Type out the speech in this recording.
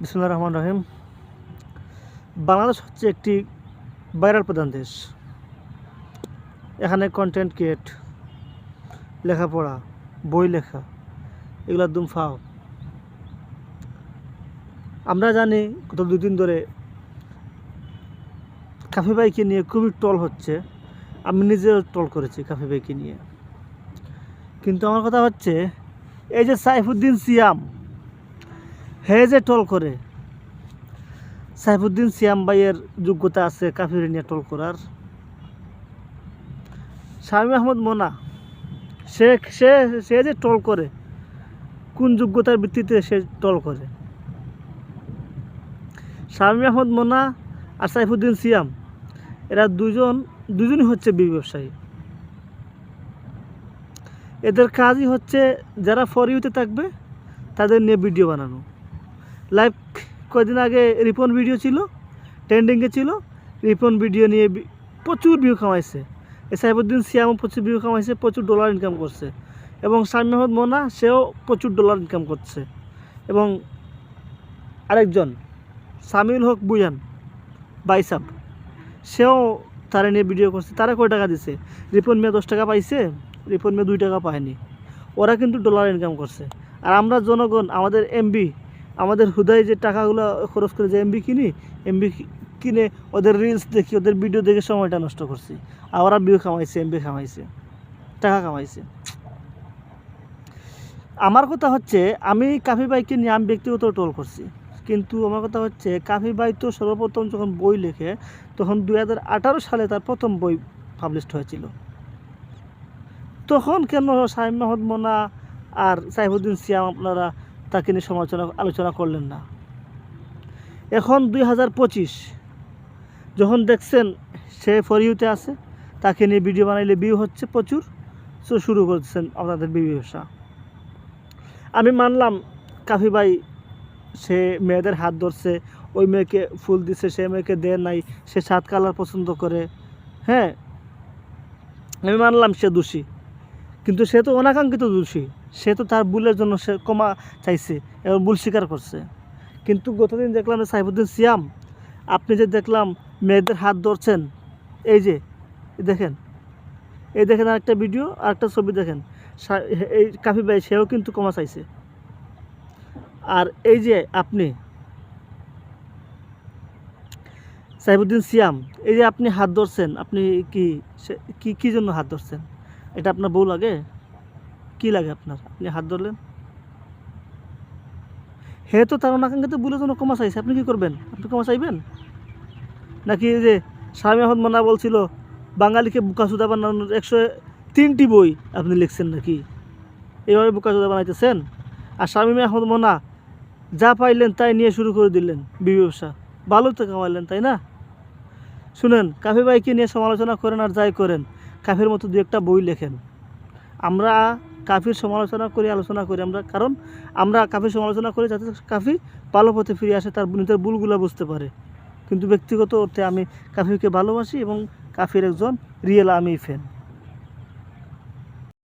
বিসমুল্লাহ রহমান রহিম। বাংলাদেশ হচ্ছে একটি ভাইরাল প্রধান দেশ। এখানে কন্টেন্ট ক্রিয়েট লেখাপড়া, বই লেখা, এগুলো দুম ফাও আমরা জানি, গত দুদিন ধরে কাফি বাইকে নিয়ে খুবই টল হচ্ছে। আমি নিজেও টল করেছি কাফি বাইকে নিয়ে। কিন্তু আমার কথা হচ্ছে, এই যে সাইফুদ্দিন সিয়াম হে যে টল করে। সাইফুদ্দিন সিয়াম ভাইয়ের যোগ্যতা আছে কাফির নিয়ে টল করার। শামী আহমদ মোনা, সে সে সে যে টল করে, কোন যোগ্যতার ভিত্তিতে সে টল করে? শামী আহমদ মোনা আর সাইফুদ্দিন সিয়াম, এরা দুজন দুজনই হচ্ছে বি ব্যবসায়ী। এদের কাজই হচ্ছে যারা ফর ইউতে থাকবে, তাদের নিয়ে ভিডিও বানানো। লাইভ কদিন আগে রিপন ভিডিও ছিল ট্রেন্ডিংয়ে ছিল। রিপন ভিডিও নিয়ে প্রচুর ভিউ কামাইছে। এ সাইবুদ্দিন সিয়ামও প্রচুর ভিউ কামাইছে, প্রচুর ডলার ইনকাম করছে। এবং শামী আহমদ মোনা, সেও প্রচুর ডলার ইনকাম করছে। এবং আরেকজন, সামিউল হক বুয়ান বাইসাব, সেও তারা নিয়ে ভিডিও করছে। তারা কয় টাকা দিছে? রিপন মেয়ে দশ টাকা পাইছে, রিপন মেয়ে দুই টাকা পায়নি। ওরা কিন্তু ডলার ইনকাম করছে। আর আমরা জনগণ, আমাদের এমবি আমাদের হুদায় যে টাকাগুলো খরচ করে যে এমবি কিনি এমবি কিনে ওদের রিলস দেখি, ওদের ভিডিও দেখে সময়টা নষ্ট করছি। আর ওরা বিউ কামাইছে এমবি কামাইছে, টাকা কামাইছে। আমার কথা হচ্ছে, আমি কাফি বাইকে নিয়ে আমি ব্যক্তিগত টোল করছি। কিন্তু আমার কথা হচ্ছে কাফি বাই তো সর্বপ্রথম যখন বই লেখে, তখন দুই হাজার আঠারো সালে তার প্রথম বই পাবলিশড হয়েছিল। তখন কেন সাইম মাহমুদ মোনা আর সাইফুদ্দিন সিয়াম আপনারা তাকে নিয়ে সমালোচনা, আলোচনা করলেন না। এখন দুই হাজার পঁচিশ, যখন দেখছেন সে ফরিউতে আছে, তাকে নিয়ে ভিডিও বানাইলে বিউ হচ্ছে প্রচুর সো শুরু করছেন আপনাদের ব্যবসা আমি মানলাম, কাফি ভাই সে মেয়েদের হাত ধরছে, ওই মেয়েকে ফুল দিছে, সে মেয়েকে দেয় নাই, সে সাত কালার পছন্দ করে। হ্যাঁ আমি মানলাম সে দোষী, কিন্তু সে তো অনাকাঙ্ক্ষিত দোষী। সে তো তার ভুলের জন্য সে ক্ষমা চাইছে এবং ভুল স্বীকার করছে। কিন্তু গতদিন দেখলাম যে সাইফুদ্দিন সিয়াম, আপনি যে দেখলাম মেয়েদের হাত ধরছেন, এই যে দেখেন, এই দেখেন আরেকটা ভিডিও আর একটা ছবি দেখেন এই কাফি ভাই সেও কিন্তু ক্ষমা চাইছে। আর এই যে আপনি, সাইফুদ্দিন সিয়াম, এই যে আপনি হাত ধরছেন, আপনি কি কি জন্য হাত ধরছেন? এটা আপনার বউ লাগে? কি লাগে আপনার? আপনি হাত ধরলেন? হে তো তার অনাকাঙ্ক্ষিত বলে জন্য ক্ষমা চাইছে, আপনি কি করবেন? আপনি ক্ষমা চাইবেন? নাকি যে স্বামী আহমদ মান্না বলছিল, বাঙালিকে বুকাসুদা বানানোর একশো তিনটি বই আপনি লিখছেন নাকি? এইভাবে বুকাসুদা বানাইতেছেন? আর স্বামী আহমদ মোনা যা পাইলেন তাই নিয়ে শুরু করে দিলেন বি ব্যবসা। ভালো তো কামাইলেন তাই না? শুনেন কাফি ভাইকে নিয়ে সমালোচনা করেন আর যাই করেন, কাফির মতো দু একটা বই লেখেন। আমরা কাফির সমালোচনা করে আলোচনা করি আমরা, কারণ আমরা কাফির সমালোচনা করি যাতে কাফি ভালো পথে ফিরে আসে, তার নিজের ভুলগুলো বুঝতে পারে। কিন্তু ব্যক্তিগত অর্থে আমি কাফিকে ভালোবাসি এবং কাফির একজন রিয়েল আমি ফ্যান